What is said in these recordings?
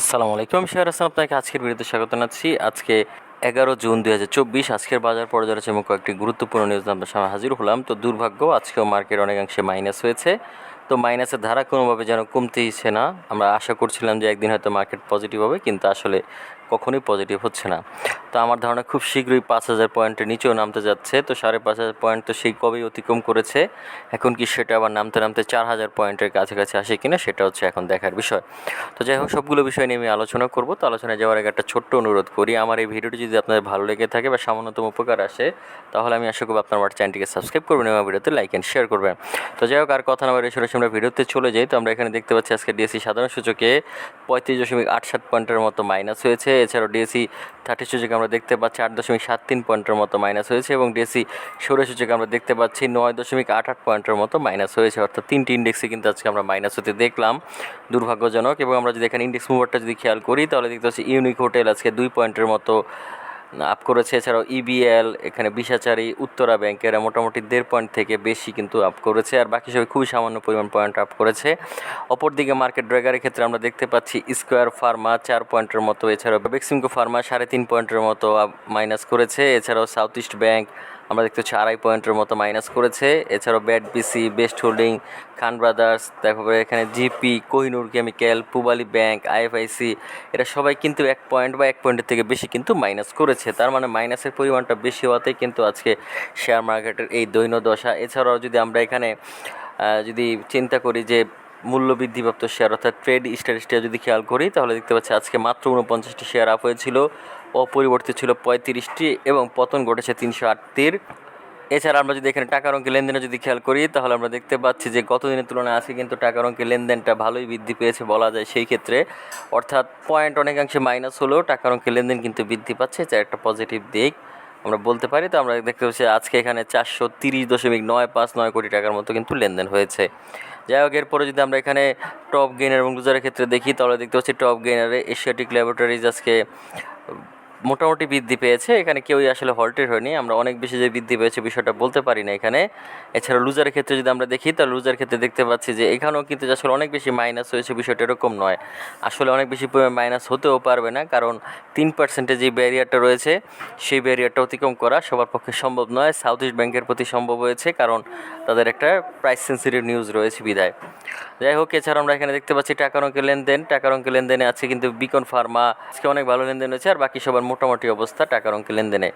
আসসালামু আলাইকুম শেয়ার আসলাম আপনাকে আজকের বিরুদ্ধে স্বাগত জানাচ্ছি। আজকে এগারো জুন দুই হাজার চব্বিশ, আজকের বাজার পর্যালোচনা এবং কয়েকটি গুরুত্বপূর্ণ নিউজ আপনার সামনে হাজির হলাম। তো দুর্ভাগ্য, আজকেও মার্কেট অনেকাংশে মাইনাস হয়েছে। তো মাইনাসের ধারা কোনোভাবে যেন কমতেইছে না। আমরা আশা করছিলাম যে একদিন হয়তো মার্কেট পজিটিভ হবে, কিন্তু আসলে কখনোই পজিটিভ হচ্ছে না। তো আমার ধারণা খুব শীঘ্রই পাঁচ হাজার পয়েন্টের নিচেও নামতে যাচ্ছে। তো সাড়ে পাঁচ হাজার পয়েন্ট তো সেই কবেই অতিক্রম করেছে? এখন কি সেটা আবার নামতে নামতে চার হাজার পয়েন্টের কাছাকাছি আসে কিনা সেটা হচ্ছে এখন দেখার বিষয়। তো যাই হোক, সবগুলো বিষয় নিয়ে আমি আলোচনা করব। তো আলোচনায় যাওয়ার আগে একটা ছোট্ট অনুরোধ করি। আমার এই ভিডিওটি যদি আপনাদের ভালো লেগে থাকে বা সামান্যতম উপকার আসে, তাহলে আমি আশা করব আপনার আমার চ্যানেলটিকে সাবস্ক্রাইব করবেন এবং ভিডিওতে লাইক অ্যান্ড শেয়ার করবেন। তো যাই হোক, আর কথা না বলে সরাসরি আমরা ভিডিওতে চলে যাই। তো আমরা এখানে দেখতে পাচ্ছি আজকে ডিএসসি সাধারণ সূচকে পঁয়ত্রিশ দশমিক আট সাত পয়েন্টের মতো মাইনাস হয়েছে। এছাড়াও ডিএসি থার্টি সূচকে আমরা দেখতে পাচ্ছি আট দশমিক সাত তিন পয়েন্টের মতো মাইনাস হয়েছে এবং ডিএসি ষোলো সূচকে আমরা দেখতে পাচ্ছি নয় দশমিক আট আট পয়েন্টের মতো মাইনাস হয়েছে। অর্থাৎ তিনটি ইন্ডেক্সে কিন্তু আজকে আমরা মাইনাস হতে দেখলাম। দুর্ভাগ্যজনক এবং আমরা যদি এখানে ইন্ডেক্স মুভারটা যদি খেয়াল করি, তাহলে দেখতে পাচ্ছি ইউনিক হোটেল আজকে দুই পয়েন্টের মতো আপ করেছে। এছাড়াও ইবিএল এখানে বিশাচারী উত্তরা ব্যাংকের মোটামুটি দেড় পয়েন্ট থেকে বেশি কিন্তু আপ করেছে। আর বাকি সবাই খুবই সামান্য পরিমাণ পয়েন্ট আপ করেছে। অপরদিকে মার্কেট ড্রেগারের ক্ষেত্রে আমরা দেখতে পাচ্ছি স্কোয়ার ফার্মা চার পয়েন্টের মতো। এছাড়াও বেক্সিমকো ফার্মা সাড়ে তিন পয়েন্টের মতো মাইনাস করেছে। এছাড়াও সাউথ ইস্ট ব্যাংক আমরা দেখতে পাচ্ছি আড়াই পয়েন্টের মতো মাইনাস করেছে। এছাড়াও BAT BC best holding Khan brothers তারপরে এখানে GP Kohinoor chemical Pubali bank IFIC এরা সবাই কিন্তু এক পয়েন্ট বা এক পয়েন্টের থেকে বেশি কিন্তু মাইনাস করেছে। তার মানে মাইনাসের পরিমাণটা বেশি হওয়াতেই কিন্তু আজকে শেয়ার মার্কেটের এই দৈন্য দশা এছাড়াও যদি আমরা এখানে যদি চিন্তা করি যে মূল্য বৃদ্ধিপ্রাপ্ত শেয়ার অর্থাৎ ট্রেড স্ট্যাটিস্টিয়া যদি খেয়াল করি, তাহলে দেখতে পাচ্ছি আজকে মাত্র উনপঞ্চাশটি শেয়ার আপ হয়েছিল। অপরিবর্তিত ছিল পঁয়ত্রিশটি এবং পতন ঘটেছে তিনশো আটটির। এছাড়া আমরা যদি এখানে টাকার অঙ্কের লেনদেনে যদি খেয়াল করি, তাহলে আমরা দেখতে পাচ্ছি যে গত দিনের তুলনায় আজকে কিন্তু টাকার অঙ্কের লেনদেনটা ভালোই বৃদ্ধি পেয়েছে বলা যায় সেই ক্ষেত্রে। অর্থাৎ পয়েন্ট অনেকাংশে মাইনাস হলেও টাকার অঙ্কের লেনদেন কিন্তু বৃদ্ধি পাচ্ছে, যা একটা পজিটিভ দিক। আমরা বলতে পারি তো, আমরা দেখতে পাচ্ছি আজকে এখানে চারশো তিরিশ দশমিক নয় পাঁচ নয় কোটি টাকার মতো কিন্তু লেনদেন হয়েছে। যাই হোক, এরপরে যদি আমরা এখানে টপ গেইনার এবং লুজারের ক্ষেত্রে দেখি, তাহলে দেখতে পাচ্ছি টপ গেইনারে এশিয়াটিক ল্যাবরেটরিজ আজকে মোটামুটি বৃদ্ধি পেয়েছে। এখানে কেউই আসলে হল্টেড হয়নি। আমরা অনেক বেশি যে বৃদ্ধি পেয়েছে বিষয়টা বলতে পারি না এখানে। এছাড়া লুজারের ক্ষেত্রে যদি আমরা দেখি, তাহলে লুজার ক্ষেত্রে দেখতে পাচ্ছি যে এখানেও কিন্তু আসলে অনেক বেশি মাইনাস হয়েছে বিষয়টা এরকম নয়। আসলে অনেক বেশি পরিমাণ মাইনাস হতেও পারবে না, কারণ তিন পার্সেন্টের যে ব্যারিয়ারটা রয়েছে, সেই ব্যারিয়ারটা অতিক্রম করা সবার পক্ষে সম্ভব নয়। সাউথ ইস্ট ব্যাংকের প্রতি সম্ভব হয়েছে, কারণ তাদের একটা প্রাইস সেন্সিটিভ নিউজ রয়েছে বিধায় যাই হোক, এছাড়া আমরা এখানে দেখতে পাচ্ছি টাকার অঙ্কের লেনদেন। টাকার অঙ্কের লেনদেনে আছে কিন্তু বিকন ফার্মা আজকে অনেক ভালো লেনদেন হয়েছে আর বাকি সবার মোটামুটি অবস্থা টাকার অঙ্কের লেনদেনে।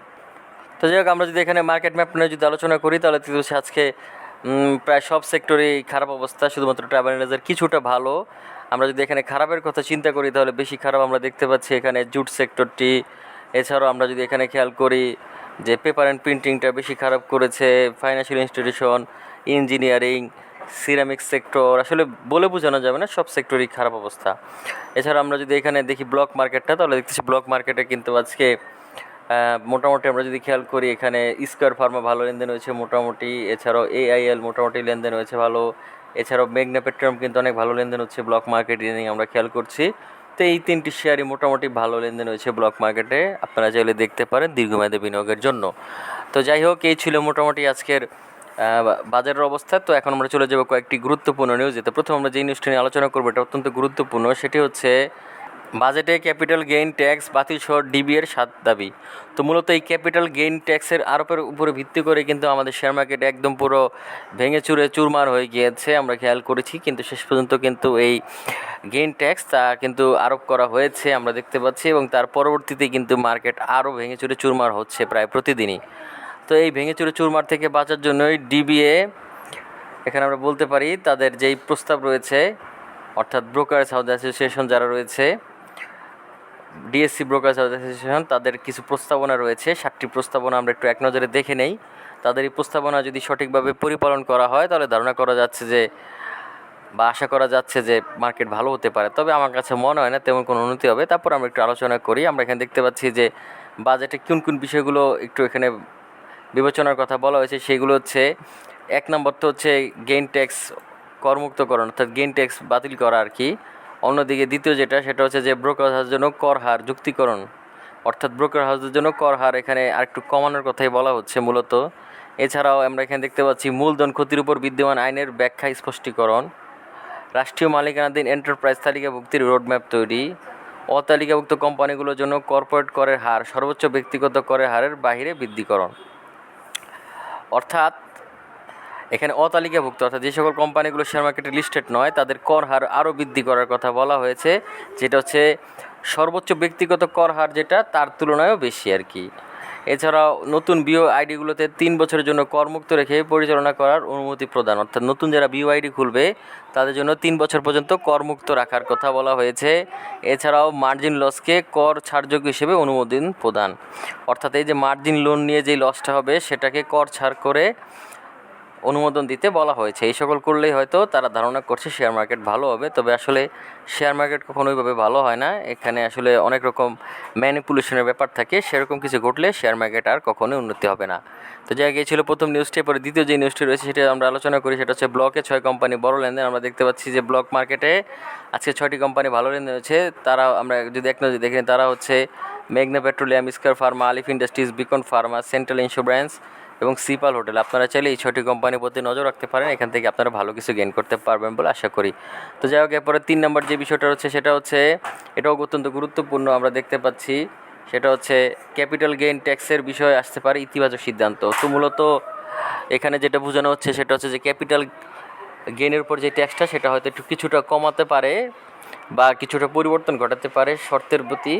তো যাই হোক, আমরা যদি এখানে মার্কেট ম্যাপ নিয়ে যদি আলোচনা করি, তাহলে পাচ্ছি আজকে প্রায় সব সেক্টরেই খারাপ অবস্থা। শুধুমাত্র ট্রাভেল এনার্জার কিছুটা ভালো। আমরা যদি এখানে খারাপের কথা চিন্তা করি, তাহলে বেশি খারাপ আমরা দেখতে পাচ্ছি এখানে জুট সেক্টরটি এছাড়াও আমরা যদি এখানে খেয়াল করি যে পেপার অ্যান্ড প্রিন্টিংটা বেশি খারাপ করেছে financial institution engineering ceramic sector আসলে বলে বোঝানো যাবে না, সব সেক্টরই খারাপ অবস্থা। এছাড়া আমরা যদি এখানে দেখি ব্লক মার্কেটটা তাহলে দেখতেছি ব্লক মার্কেটে কিন্তু আজকে মোটামুটি আমরা যদি খেয়াল করি, এখানে স্কোয়ার ফার্মা ভালো লেনদেন হয়েছে মোটামুটি, এছাড়াও এআইএল মোটামুটি লেনদেন হয়েছে ভালো, এছাড়াও মেঘনা পেট্রোলিয়াম কিন্তু অনেক ভালো লেনদেন হচ্ছে ব্লক মার্কেট ইদানিং আমরা খেয়াল করছি। তো এই তিনটি শেয়ারই মোটামুটি ভালো লেনদেন হয়েছে ব্লক মার্কেটে আপনারা চাইলে দেখতে পারেন দীর্ঘমেয়াদী বিনিয়োগের জন্য। তো যাই হোক, এই ছিল মোটামুটি আজকের বাজারের অবস্থা। তো এখন আমরা চলে যাব কয়েকটি গুরুত্বপূর্ণ নিউজে তো প্রথম আমরা যে নিউজটি নিয়ে আলোচনা করব, এটা অত্যন্ত গুরুত্বপূর্ণ। সেটি হচ্ছে, বাজেটে ক্যাপিটাল গেইন ট্যাক্স বাতিল সহ ডিবি এর সাত দাবি। তো মূলত এই ক্যাপিটাল গেইন ট্যাক্সের আরোপের উপরে ভিত্তি করে কিন্তু আমাদের শেয়ার মার্কেট একদম পুরো ভেঙে চুরে চুরমার হয়ে গিয়েছে, আমরা খেয়াল করেছি। কিন্তু শেষ পর্যন্ত কিন্তু এই গেইন ট্যাক্স তা কিন্তু আরোপ করা হয়েছে, আমরা দেখতে পাচ্ছি। এবং তার পরবর্তীতে কিন্তু মার্কেট আরও ভেঙে চুরে চুরমার হচ্ছে প্রায় প্রতিদিনই। তো এই ভেঙে চুরে চুরমার থেকে বাঁচার জন্যই ডিবিএ এখানে আমরা বলতে পারি তাদের যেই প্রস্তাব রয়েছে, অর্থাৎ ব্রোকার হাউস অ্যাসোসিয়েশন যারা রয়েছে ডিএসসি ব্রোকার হাউস অ্যাসোসিয়েশন তাদের কিছু প্রস্তাবনা রয়েছে, সাতটি প্রস্তাবনা আমরা একটু এক নজরে দেখে নেই। তাদের এই প্রস্তাবনা যদি সঠিকভাবে পরিপালন করা হয়, তাহলে ধারণা করা যাচ্ছে যে, বা আশা করা যাচ্ছে যে মার্কেট ভালো হতে পারে। তবে আমার কাছে মনে হয় না, তেমন কোনো উন্নতি হবে। তারপর আমরা একটু আলোচনা করি। আমরা এখানে দেখতে পাচ্ছি যে বাজেটে কোন কোন বিষয়গুলো একটু এখানে বিবেচনার কথা বলা হয়েছে, সেগুলো হচ্ছে, এক নম্বর তো হচ্ছে গেইন ট্যাক্স করমুক্তকরণ, অর্থাৎ গেইন ট্যাক্স বাতিল করা আর কি। অন্যদিকে দ্বিতীয় যেটা, সেটা হচ্ছে যে ব্রোকার হাউসের জন্য কর হার যুক্তিকরণ, অর্থাৎ ব্রোকার হাউসের জন্য কর হার এখানে আরেকটু কমানোর কথাই বলা হচ্ছে মূলত। এছাড়াও আমরা এখানে দেখতে পাচ্ছি মূলধন ক্ষতির উপর বিদ্যমান আইনের ব্যাখ্যা স্পষ্টীকরণ, রাষ্ট্রীয় মালিকানাধীন এন্টারপ্রাইজ তালিকাভুক্তির রোডম্যাপ তৈরি, অতালিকাভুক্ত কোম্পানিগুলোর জন্য কর্পোরেট করের হার, সর্বোচ্চ ব্যক্তিগত করের হারের বাইরে বৃদ্ধিকরণ। অর্থাৎ এখানে অতালিকাভুক্ত, অর্থাৎ যে সকল কোম্পানিগুলো শেয়ার মার্কেটে লিস্টেড নয়, তাদের কর হার আরও বৃদ্ধি করার কথা বলা হয়েছে, যেটা হচ্ছে সর্বোচ্চ ব্যক্তিগত কর হার যেটা, তার তুলনায়ও বেশি আর কি। এছাড়াও নতুন বিও আইডিগুলোতে তিন বছরের জন্য করমুক্ত রেখে পরিচালনা করার অনুমতি প্রদান। অর্থাৎ নতুন যারা বিও আইডি খুলবে, তাদের জন্য তিন বছর পর্যন্ত করমুক্ত রাখার কথা বলা হয়েছে। এছাড়াও মার্জিন লসকে কর ছাড়যোগ্য হিসেবে অনুমোদন প্রদান। অর্থাৎ এই যে মার্জিন লোন নিয়ে যেই লসটা হবে, সেটাকে কর ছাড় করে অনুমোদন দিতে বলা হয়েছে। এই সকল করলেই হয়তো তারা ধারণা করছে শেয়ার মার্কেট ভালো হবে। তবে আসলে শেয়ার মার্কেট কখনো ওইভাবে ভালো হয় না। এখানে আসলে অনেক রকম ম্যানিপুলেশনের ব্যাপার থাকে। সেরকম কিছু ঘটলে শেয়ার মার্কেট আর কখনোই উন্নতি হবে না। তো যাই ছিল প্রথম নিউজটি পরে দ্বিতীয় যে নিউজটি রয়েছে সেটা আমরা আলোচনা করি, সেটা হচ্ছে ব্লকে ছয় কোম্পানি বড় লেনদেন। আমরা দেখতে পাচ্ছি যে ব্লক মার্কেটে আজকে ছয়টি কোম্পানি ভালো লেনদেন হয়েছে। তারা, আমরা যদি এক নজর দেখি তারা হচ্ছে মেঘনা petroleum ইস্কার pharma Alif industries Beacon pharma central insurance এবং সিপাল হোটেল। আপনারা চাইলে এই ছয়টি কোম্পানির প্রতি নজর রাখতে পারেন, এখান থেকে আপনারা ভালো কিছু গেইন করতে পারবেন বলে আশা করি। তো যাই হোক, এরপরে তিন নম্বর যে বিষয়টা হচ্ছে সেটা হচ্ছে, এটাও অত্যন্ত গুরুত্বপূর্ণ আমরা দেখতে পাচ্ছি, সেটা হচ্ছে ক্যাপিটাল গেইন ট্যাক্সের বিষয়ে আসতে পারে ইতিবাচক সিদ্ধান্ত। তো মূলত এখানে যেটা বোঝানো হচ্ছে, সেটা হচ্ছে যে ক্যাপিটাল গেইনের উপর যে ট্যাক্সটা সেটা হয়তো একটু কিছুটা কমাতে পারে। বা কিছুটা পরিবর্তন ঘটাতে পারে শর্তের প্রতি,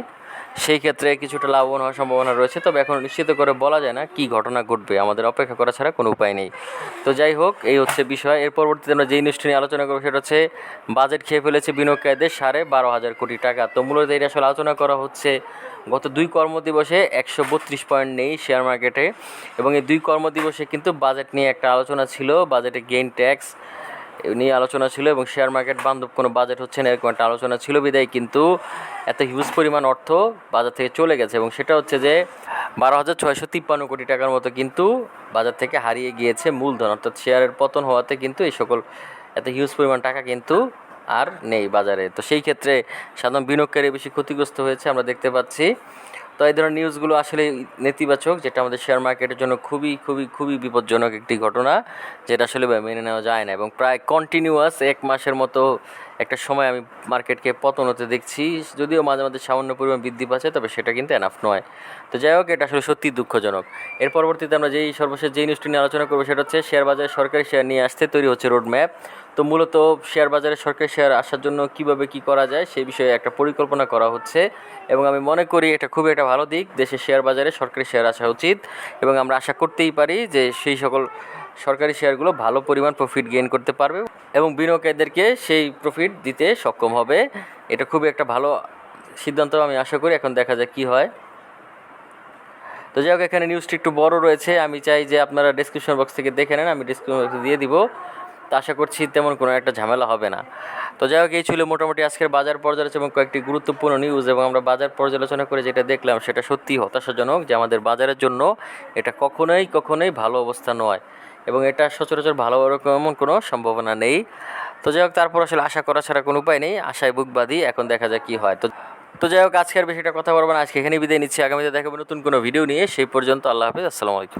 সেই ক্ষেত্রে কিছুটা লাভবান হওয়ার সম্ভাবনা রয়েছে। তবে এখন নিশ্চিত করে বলা যায় না কী ঘটনা ঘটবে, আমাদের অপেক্ষা করা ছাড়া কোনো উপায় নেই। তো যাই হোক, এই হচ্ছে বিষয়। এর পরবর্তীতে আমরা নিউজটি নিয়ে আলোচনা করব সেটা হচ্ছে বাজেট খেয়ে ফেলেছে বিনিয়োগকারীদের সাড়ে বারো হাজার কোটি টাকা। তো মূলত এটা আসলে আলোচনা করা হচ্ছে গত দুই কর্মদিবসে একশো বত্রিশ পয়েন্ট নেই শেয়ার মার্কেটে এবং এই দুই কর্মদিবসে কিন্তু বাজেট নিয়ে একটা আলোচনা ছিল বাজেটে গেইন ট্যাক্স নিয়ে আলোচনা ছিল এবং শেয়ার মার্কেট বান্ধব কোনো বাজেট হচ্ছে না, এরকম একটা আলোচনা ছিল বিদায়, কিন্তু এত হিউজ পরিমাণ অর্থ বাজার থেকে চলে গেছে এবং সেটা হচ্ছে যে বারো হাজার ছয়শো তিপ্পান্ন কোটি টাকার মতো কিন্তু বাজার থেকে হারিয়ে গিয়েছে মূলধন, অর্থাৎ শেয়ারের পতন হওয়াতে কিন্তু এই সকল এত হিউজ পরিমাণ টাকা কিন্তু আর নেই বাজারে। তো সেই ক্ষেত্রে সাধারণ বিনিয়োগকারী বেশি ক্ষতিগ্রস্ত হয়েছে, আমরা দেখতে পাচ্ছি। তো এই ধরনের নিউজগুলো আসলে নেতিবাচক, যেটা আমাদের শেয়ার মার্কেটের জন্য খুবই খুবই খুবই বিপজ্জনক একটি ঘটনা, যেটা আসলে মেনে নেওয়া যায় না এবং প্রায় কন্টিনিউয়াস এক মাসের মতো একটা সময় আমি মার্কেটকে পতন হতে দেখছি, যদিও মাঝে মাঝে সামান্য পরিমাণ বৃদ্ধি পাচ্ছে, তবে সেটা কিন্তু এনাফ নয়। তো যাই হোক, এটা আসলে সত্যি দুঃখজনক। এর পরবর্তীতে আমরা যেই সর্বশেষ যেই নিউজটি নিয়ে আলোচনা করব, সেটা হচ্ছে শেয়ার বাজারে সরকারি শেয়ার নিয়ে আসতে তৈরি হচ্ছে রোড ম্যাপ তো মূলত শেয়ার বাজারে সরকারি শেয়ার আসার জন্য কীভাবে কি করা যায় সেই বিষয়ে একটা পরিকল্পনা করা হচ্ছে। এবং আমি মনে করি এটা খুবই একটা ভালো দিক দেশের শেয়ার বাজারে সরকারি শেয়ার আসা উচিত। এবং আমরা আশা করতেই পারি যে সেই সকল সরকারি শেয়ারগুলো ভালো পরিমাণ প্রফিট গেইন করতে পারবে এবং বিনিয়োগকারীদেরকে সেই প্রফিট দিতে সক্ষম হবে। এটা খুবই একটা ভালো সিদ্ধান্ত, আমি আশা করি। এখন দেখা যাক কী হয়। তো যাই হোক, এখানে নিউজটি একটু বড় রয়েছে। আমি চাই যে আপনারা ডিসক্রিপশন বক্স থেকে দেখে নেন, আমি ডিসক্রিপশন বক্সে দিয়ে দিব। তো আশা করছি তেমন কোনো একটা ঝামেলা হবে না। তো যাই হোক, এই ছিল মোটামুটি আজকের বাজার পর্যালোচনা এবং কয়েকটি গুরুত্বপূর্ণ নিউজ এবং আমরা বাজার পর্যালোচনা করে যেটা দেখলাম, সেটা সত্যিই হতাশাজনক যে আমাদের বাজারের জন্য এটা কখনোই কখনোই ভালো অবস্থা নয়। এবং এটা সচরাচর ভালো এমন কোনো সম্ভাবনা নেই। তো যাই হোক, তারপর আসলে আশা করা ছাড়া কোনো উপায় নেই। আশায় বুক বাঁধি, এখন দেখা যাক কী হয়। তো তো যাই হোক, আজকের বেশিটা কথা বলব না, আজকে এখানে বিদায় নিচ্ছি। আগামীতে দেখাবো নতুন কোনো ভিডিও নিয়ে। সেই পর্যন্ত আল্লাহ হাফিজ, আসসালামু আলাইকুম।